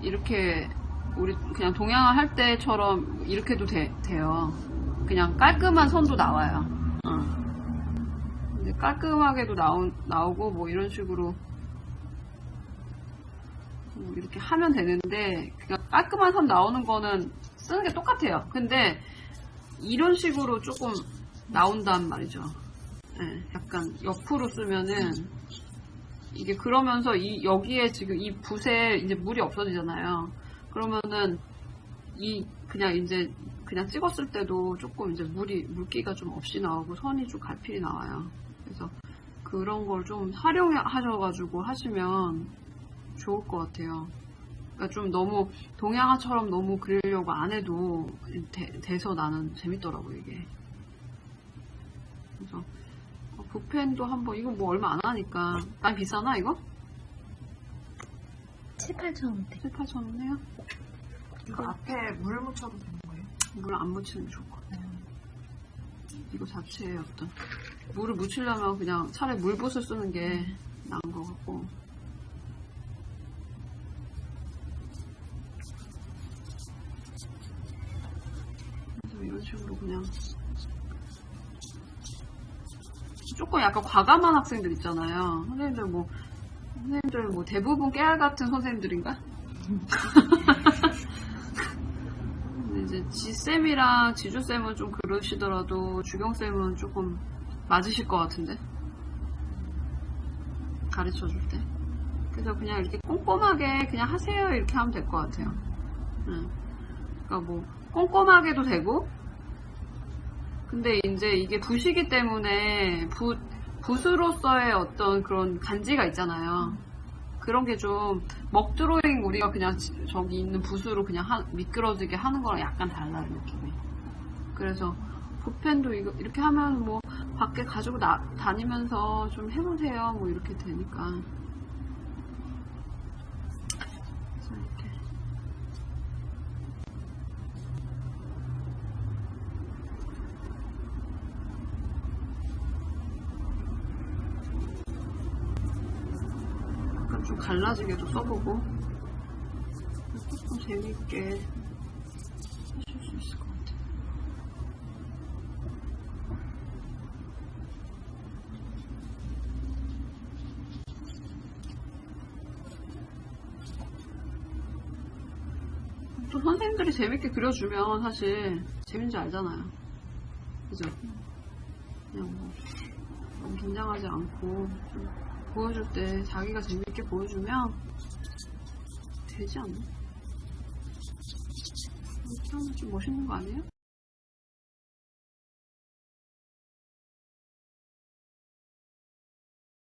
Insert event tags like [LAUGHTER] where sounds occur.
이렇게 우리 그냥 동양화 할 때처럼 이렇게도 돼, 돼요. 그냥 깔끔한 선도 나와요. 어. 깔끔하게도 나오, 나오고 뭐 이런 식으로 뭐 이렇게 하면 되는데 그냥 깔끔한 선 나오는 거는 쓰는 게 똑같아요. 근데 이런 식으로 조금 나온단 말이죠. 예, 약간 옆으로 쓰면은 이게 그러면서 이 여기에 지금 이 붓에 이제 물이 없어지잖아요. 그러면은 이 그냥 이제 그냥 찍었을 때도 조금 이제 물이 물기가 좀 없이 나오고 선이 좀 갈필이 나와요. 그래서 그런 걸 좀 활용하셔가지고 하시면 좋을 것 같아요. 그러니까 좀 너무 동양화처럼 너무 그리려고 안 해도 돼, 돼서 나는 재밌더라고 이게. 그래서 어, 붓펜도 한번 이거 뭐 얼마 안 하니까 많이 비싸나 이거? 7, 8천 원대. 7, 8천 원 해요? 이거 앞에 물 묻혀도 되는 거예요? 물 안 묻히는 게 좋을 것 같아요. 이거 자체에 어떤 물을 묻히려면 그냥 차라리 물붓을 쓰는 게 나은 것 같고. 그래서 이런 식으로 그냥 조금 약간 과감한 학생들 있잖아요. 선생님들 뭐 선생님들 뭐 대부분 깨알 같은 선생님들인가? [LAUGHS] 근데 이제 지쌤이랑 지주쌤은 좀 그러시더라도 주경쌤은 조금 맞으실 것 같은데 가르쳐 줄 때. 그래서 그냥 이렇게 꼼꼼하게 그냥 하세요 이렇게 하면 될 것 같아요. 응. 그러니까 뭐 꼼꼼하게도 되고 근데 이제 이게 붓이기 때문에 붓, 붓으로서의 어떤 그런 간지가 있잖아요. 그런 게 좀 먹드로잉 우리가 그냥 지- 저기 있는 붓으로 그냥 하- 미끄러지게 하는 거랑 약간 달라요 느낌이. 그래서 붓펜도 이거 이렇게 하면 뭐 밖에 가지고 나- 다니면서 좀 해보세요 뭐 이렇게 되니까. 그래서 이렇게. 갈라지게도 써보고 조금 재밌게 하실 수 있을 것 같아요. 또 선생님들이 재밌게 그려주면 사실 재밌는지 알잖아요. 그죠? 그냥 뭐 너무 긴장하지 않고 좀 보여줄 때 자기가 재밌게 보여주면 되지 않나? 이렇게 좀 멋있는 거 아니에요?